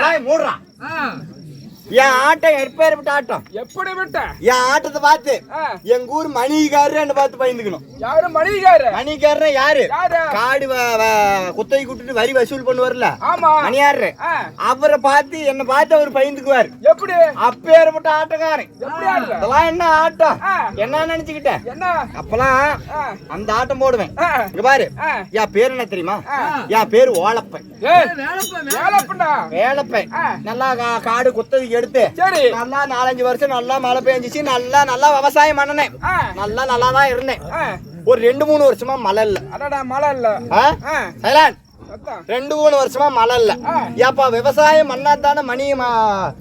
வாய் மூடுறா ஆ. என் ஆட்டம் எப்பேற்பட்ட ஆட்டம். எப்படி விட்ட? என் ஆட்டத்தை பார்த்து. எங்க ஊர் மணிகாரன்னு பார்த்து பயந்துக்கணும். யாரு? மணிகாரு மணிகாரன் யாரு? காடு குத்தகை கூட்டிட்டு வரி வசூல் பண்ணுவார்ல? ஆமா. மணியாரு. அவரை பார்த்து என்ன பார்த்து அவர் பயந்துக்குவார். எப்படி? அப்பேற்பட்ட ஆட்டக்காரன். இதெல்லாம் என்ன ஆட்டம். என்ன நினைச்சுக்கிட்ட என்ன? அப்பெல்லாம். அந்த ஆட்டம் போடுவேன். இங்க பாரு. என் பேர் என்ன தெரியுமா. என் பேர் ஓலப்பன். வேலப்பன் ஆ. நல்லா காடு குத்தகைக்கு எடுத்து சரி நல்லா நாலஞ்சு வருஷம் நல்லா மழை பெஞ்சிச்சு நல்லா நல்லா விவசாயம் பண்ணினேன். நல்லா நல்லா தான் இருந்தேன். ஒரு ரெண்டு மூணு வருஷமா மழை இல்ல அடடா மழை இல்ல. சத்தம். ரெண்டு மூணு வருஷமா மழை இல்ல. ஏப்பா விவசாயம் பண்ணா தானே மணி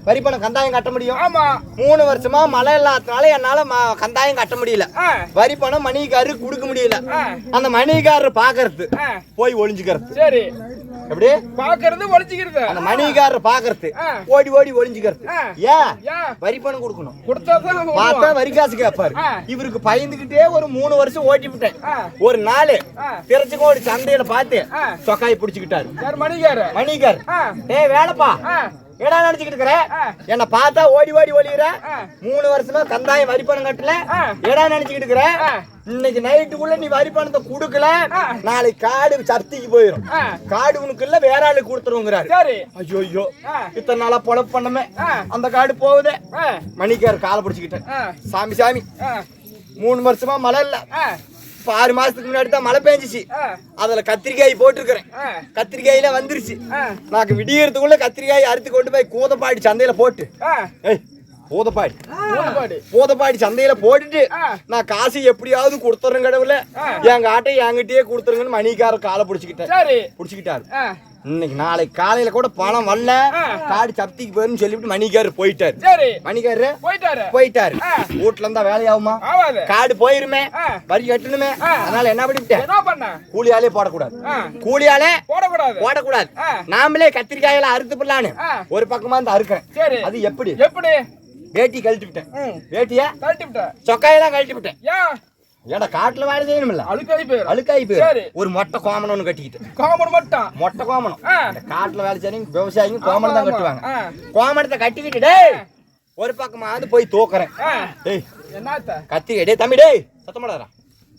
வரி பணம் கந்தாயம் கட்ட முடியும் ஆமா மூணு வருஷமா மழை இல்லாதனால என்னால கந்தாயம் கட்ட முடியல. வரி பணம் மணிக்காரு கொடுக்க முடியல. அந்த மணிக்காரர் பாக்குறது. போய் ஒளிஞ்சுக்கிறது சரி எப்படி பாக்குறது ஒழிச்சுக்கிறது அந்த மணிக்காரர் பாக்குறது. ஓடி ஓடி ஒளிஞ்சுக்கிறது. ஏன் ஏன் வரி பணம் கொடுக்கணும் கொடுத்தாதான் பார்த்தா வரி காசு கேட்பாரு. இவருக்கு பயந்துகிட்டே ஒரு மூணு வருஷம் ஓட்டி விட்டேன். ஒரு நாள் ஆ. திருச்செங்கோடு சந்தையில பார்த்து. சொக்காய் பிடிச்சுக்கிட்டாரு மணிகாரு மணிகர். ஏய் வேலைப்பா. ஏடா நினைச்சுக்கிட்டு இருக்கிற. என்ன பார்த்தா ஓடி ஓடி ஆ. மூணு வருஷமா கந்தாயம் வரி பணம் கட்டல. ஏடா நினைச்சுக்கிட்டு இருக்கிற. இன்னைக்கு நைட்டுக்குள்ள நீ வரி பணத்தை கொடுக்கல. நாளைக்கு காடு சர்த்திக்கு போயிடும். காடு உனக்கு இல்ல வேற ஆளுக்கு கொடுத்துருவோங்கிறாரு ஐயோ ஐயோ. இத்தனை நாளா பொழப்பு பண்ணமே. அந்த காடு போகுதே. மணிக்கார் காலை பிடிச்சுக்கிட்டேன். சாமி சாமி. மூணு வருஷமா மழை இல்ல. இப்ப ஆறு மாசத்துக்கு முன்னாடி தான் மழை பெஞ்சிச்சு. அதுல கத்திரிக்காய் போட்டிருக்கிறேன். கத்திரிக்காயில வந்துருச்சு. நாக்கு விடியறதுக்குள்ள கத்திரிக்காய் அறுத்து கொண்டு போய் கூதப்பாடி சந்தையில போட்டு பூதப்பாடி. பூதப்பாடி சந்தையில போட்டுட்டு. நான் காசு எப்படியாவது கொடுத்துறேன் கடவுள. எங்க ஆட்டை என்கிட்டயே கொடுத்துருங்கன்னு மணிக்கார காலை பிடிச்சிக்கிட்டேன் பிடிச்சிக்கிட்டாரு. இன்னைக்கு நாளைக்கு காலையில கூட பணம் வரல. காடு சப்திக்கு போயிருன்னு சொல்லிவிட்டு மணிக்காரு போயிட்டாரு. சரி. மணிக்காரு போயிட்டாரு. போயிட்டாரு. வீட்டுல இருந்தா வேலையாகுமா காடு போயிருமே. வரி கட்டணுமே. அதனால என்ன பண்ணிவிட்டேன் என்ன பண்ண. கூலியாலே போடக்கூடாது. கூலியாலே போடக்கூடாது. போடக்கூடாது. நாமளே கத்திரிக்காயெல்லாம் அறுத்து போடலான்னு. ஒரு பக்கமா இருந்து அறுக்கிறேன். அது எப்படி? எப்படி? வேட்டி கழட்டி விட்டேன். வேட்டிய கழட்டி விட்ட சொக்காயெல்லாம் கழட்டி விட்டேன் ஏடா காட்டுல வேலை செய்யணும்ல அழுக்காய் போயிரும் அழுக்காய். போயிரு ஒரு மொட்டை கோமனம் ஒண்ணு கட்டிக்கிட்டு. மட்டும் மொட்டை. கோமனம் ஆ. இந்த காட்டுல வேலை செய்யணும் விவசாயிங்க கோமனம் தான் கட்டுவாங்க. கோமணத்தை கட்டிக்கிட்டு டேய் ஒரு பக்கமா வந்து போய் தூக்குறேன். டேய் என்னத்த? கத்திரி டேய் தம்பி டேய் சத்தமாடாதா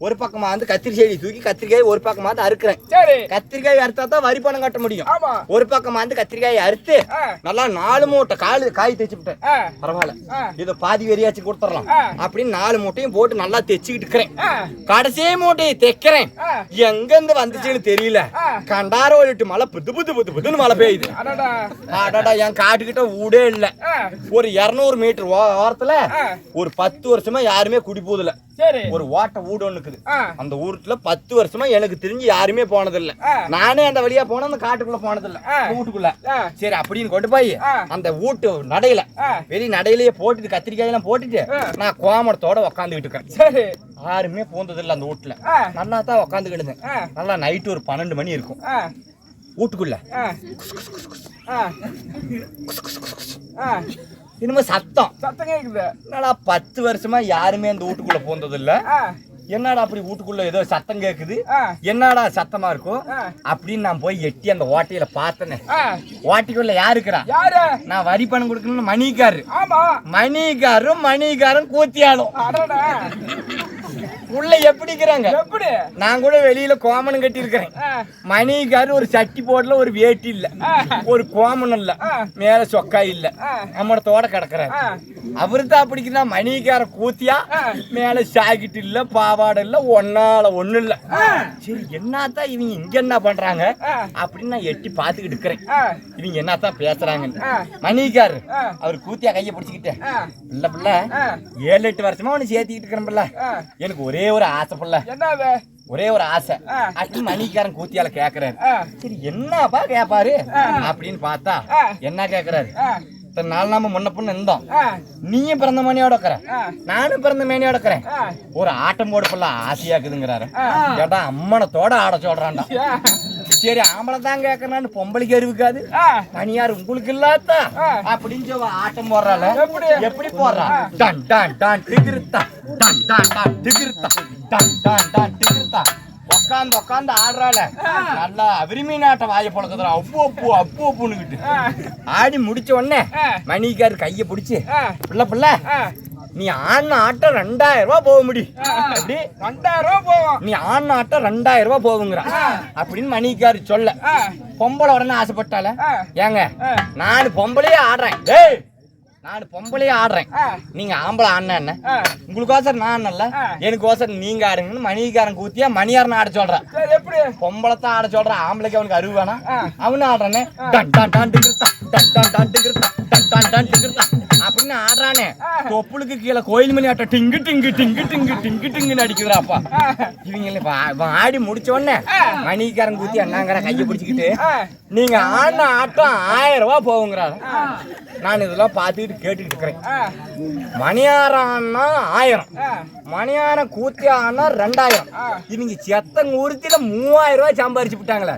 ஒரு பக்கமா வந்து கத்திரி செடி தூக்கி கத்திரிக்காய் ஒரு பக்கமா வந்து அறுக்கிறேன் சரி கத்திரிக்காய் அறுத்தா தான் வரி பணம் கட்ட முடியும் ஆமா ஒரு பக்கமா வந்து கத்திரிக்காய் அறுத்து. நல்லா நாலு மூட்டை காலு காய் தைச்சு விட்டேன். பரவாயில்ல. இதை பாதி வெறியாச்சு கொடுத்துடலாம். அப்படின்னு நாலு மூட்டையும் போட்டு நல்லா தைச்சுக்கிட்டு இருக்கிறேன். கடைசி மூட்டையை தைக்கிறேன். எங்க இருந்து வந்துச்சுன்னு தெரியல ஆ. கண்டார ஓடிட்டு மழை புது புது புது புதுன்னு மழை பெய்யுது அடடா என் காட்டுக்கிட்ட ஊடே இல்ல. ஒரு இருநூறு மீட்டர் ஓரத்துல. ஒரு பத்து வருஷமா யாருமே குடி போதில்ல ஒரு ஓட்ட வீடு ஒண்ணு இருக்குது. அந்த ஊருக்குள்ள பத்து வருஷமா எனக்கு தெரிஞ்சு யாருமே போனதில்ல. நானே அந்த வழியா போன அந்த காட்டுக்குள்ள போனதில்ல. வீட்டுக்குள்ள. சரி அப்படின்னு கொண்டு போய். அந்த வீட்டு நடையில. வெளி நடையிலேயே போட்டுட்டு கத்திரிக்காய் எல்லாம் போட்டுட்டு. நான் கோமணத்தோட உக்காந்துக்கிட்டு இருக்கேன் சரி யாருமே போனதில்ல அந்த வீட்டுல. நல்லா தான் உக்காந்துக்கிட்டு. நல்லா நைட்டு ஒரு பன்னெண்டு மணி இருக்கும். வீட்டுக்குள்ள. இனிமே சத்தம் சத்தம் கேக்குது என்னடா பத்து வருஷமா யாருமே அந்த வீட்டுக்குள்ள ஆ. என்னடா அப்படி வீட்டுக்குள்ள ஏதோ சத்தம் கேக்குது. என்னடா சத்தமா இருக்கும். அப்படின்னு நான் போய் எட்டி அந்த ஓட்டையில பார்த்தனே. ஓட்டைக்குள்ள யாரு இருக்கிறா? யாரு? நான் வரி பணம் கொடுக்கணும்னு மணிக்காரு. மணிக்காரும் மணிக்காரும் கூத்தியாலும். உள்ள எப்படி இருக்கிறாங்க எப்படி நான் கூட வெளியில கோமணம் கட்டி இருக்கிறேன். மணிக்காரு ஒரு சட்டி போடல ஒரு வேட்டி இல்ல. ஒரு கோமணம் இல்ல. மேல சொக்கா இல்ல ஆ. அம்மனத்தோட கிடக்குறாரு. அவரு தான் அப்படிங்கிறா மணிக்கார கூத்தியா. மேல சாக்கிட்டு இல்ல பாவாடை இல்ல ஒன்னால ஒண்ணு இல்ல சரி என்னத்தான் இவங்க இங்க என்ன பண்றாங்க. அப்படின்னு நான் எட்டி பாத்துக்கிட்டு இருக்கிறேன். இவங்க என்னத்தான் பேசுறாங்க ஆ. மணிக்காரு ஆ. அவர் கூத்தியா கைய பிடிச்சிக்கிட்டு பிள்ளை ஆ. ஏழு எட்டு வருஷமா அவனு சேர்த்திக்கிட்டு இருக்கிறேன் பிள்ளை. எனக்கு ஒரே ஒரு ஆசை பிள்ளை ஒரே ஒரு ஆசை. அப்படின்னு மணிக்காரன் கூத்தியால கேக்குறாரு. சரி என்னப்பா கேப்பாரு. அப்படின்னு பார்த்தா. என்ன கேக்குறாரு. இத்தனை நாள் நாம முன்ன பொண்ணு இருந்தோம். நீயும் பிறந்த மணியோட இருக்கிற. நானும் பிறந்த மேனியோட இருக்கிறேன். ஒரு ஆட்டம் போட பிள்ளை ஆசையாக்குதுங்கிறாரு. கேட்டா அம்மனத்தோட ஆட சொல்றான்டா. சரி ஆம்பளை தான் கேட்கறான்னு பொம்பளைக்கு அறிவுக்காது. பணியார் உங்களுக்கு இல்லாதா. அப்படின்னு சொல்லி ஆட்டம் போடுறாள். எப்படி? எப்படி போடுறா? டன் டன் டன் டிகிருத்தா. டன் டன் டன் டிகிருத்தா. டன் டன் டன் டிகிருத்தா. உக்காந்து உக்காந்து ஆடுறாள. நல்லா விரும்பினாட்ட வாயை பழக்குதுடா அப்பு அப்பு அப்பு அப்புன்னுக்கிட்டு ஆடி முடிச்ச உடனே. மணிக்காரு கையை பிடிச்சி பிள்ளை பிள்ளை. நீ ஆடின ஆட்டம் ரெண்டாயிரம் ரூபாய் போக முடியும் அப்படி ரெண்டாயிரம் ரூபா போவோம் நீ ஆடின ஆட்டம் ரெண்டாயிரம் ரூபாய் போகுங்கிற அப்படின்னு மணிக்காரு சொல்ல பொம்பளை உடனே ஆசைப்பட்டால. ஏங்க. நான் பொம்பளையே ஆடுறேன் நான் பொம்பளையே ஆடுறேன் நீங்க ஆம்பளை ஆடின என்ன ஆ. உங்களுக்கோசரம் நான் ஆடினல ஆ. எனக்கோசரம் நீங்க ஆடுங்கன்னு மணிக்காரன் கூத்தியா மணியாரன் ஆட சொல்றேன் எப்படி பொம்பளைத்தான் ஆட சொல்றான் ஆம்பளைக்கு அவனுக்கு அறிவு வேணாம். அவனு ஆடுறானே டன் டன் டன் டிகிருத்தான் டன் டன் டன் டிகிருத்தான் டன் டன் டன் டிகிருத்தான் அப்படின்னு ஆடுறானே. தொப்புளுக்கு கீழே கோயில் மணி ஆட்டம் டிங்கு டிங்கு டிங்கு டிங்கு டிங்கு டிங்குன்னு அடிக்குதுறாப்பா இவங்க இவன் ஆடி முடிச்ச உடனே. மணிக்காரன் கூத்தி அண்ணாங்கிற கையை பிடிச்சிக்கிட்டு நீங்க ஆடின ஆட்டம் ஆயிரம் ரூபாய் போகுங்கிறாரு. நான் இதெல்லாம் பார்த்துக்கிட்டு கேட்டுக்கிட்டு இருக்கிறேன். மணியாரம்னா ஆயிரம். மணியாரம் கூத்தி ஆனா ரெண்டாயிரம். ஆ. இவங்க செத்தங்கூர்த்தில மூவாயிரம் ரூபாய் சம்பாரிச்சு விட்டாங்களே.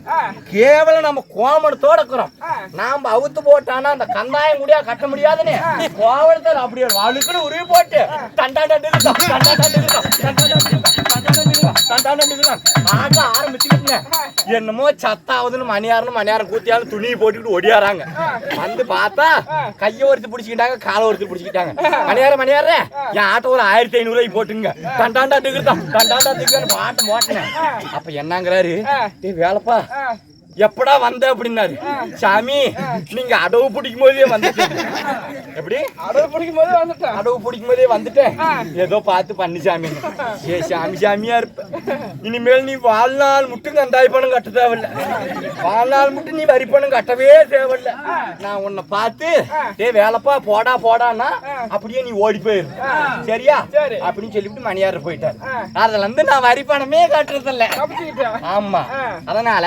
கேவலம் நம்ம கோமணத்தோட இருக்கிறோம். நாம அவுத்து போட்டானா அந்த கந்தாயம் முடியா கட்ட முடியாதுன்னு கோவணத்தில் அப்படியே வழுக்குன்னு உருவி போட்டு தண்டா டண்டுக்குதான், தண்டா டண்டுக்குதான், தண்டா என்னமோ சத்தாவதுன்னு மணியாரன்னு மணியாரம் கூத்தியாலும் துணியை போட்டுக்கிட்டு ஒடியாராங்க வந்து பார்த்தா கையை ஒருத்தி பிடிச்சிக்கிட்டாங்க காலை ஒருத்தி பிடிச்சிக்கிட்டாங்க. மணியார மணியார என் ஆட்டோ ஒரு ஆயிரத்தி ஐநூறு ரூபாய்க்கு போட்டுங்க. தண்டாண்டா டிகிருதான் தண்டாண்டா டிகிருதான் பாட்டு போட்டினேன் அப்ப என்னங்கிறாரு? டேய் வேலைப்பா எப்படா வந்த அப்படின்னாரு. சாமி நீங்க அடவு பிடிக்கும் போதே வந்துட்டேன் எப்படி? அடவு பிடிக்கும் போது வந்துட்டேன். அடவு பிடிக்கும் போதே வந்துட்டேன். ஏதோ பார்த்து பண்ணு சாமி ஏ சாமி சாமியா இருப்ப. இனிமேல் நீ வாழ்நாள் மட்டும் கந்தாய் பணம் கட்ட தேவையில்ல வாழ்நாள் மட்டும் நீ வரி பணம் கட்டவே தேவையில்ல நான் உன்னை பார்த்து டேய் வேலைப்பா போடா போடான்னா அப்படியே நீ ஓடி போயிரு. சரியா? சரி. அப்படின்னு சொல்லிவிட்டு மணியார் போயிட்டார். அதுல இருந்து நான் வரி பணமே கட்டுறதில்ல. ஆமா. அதனால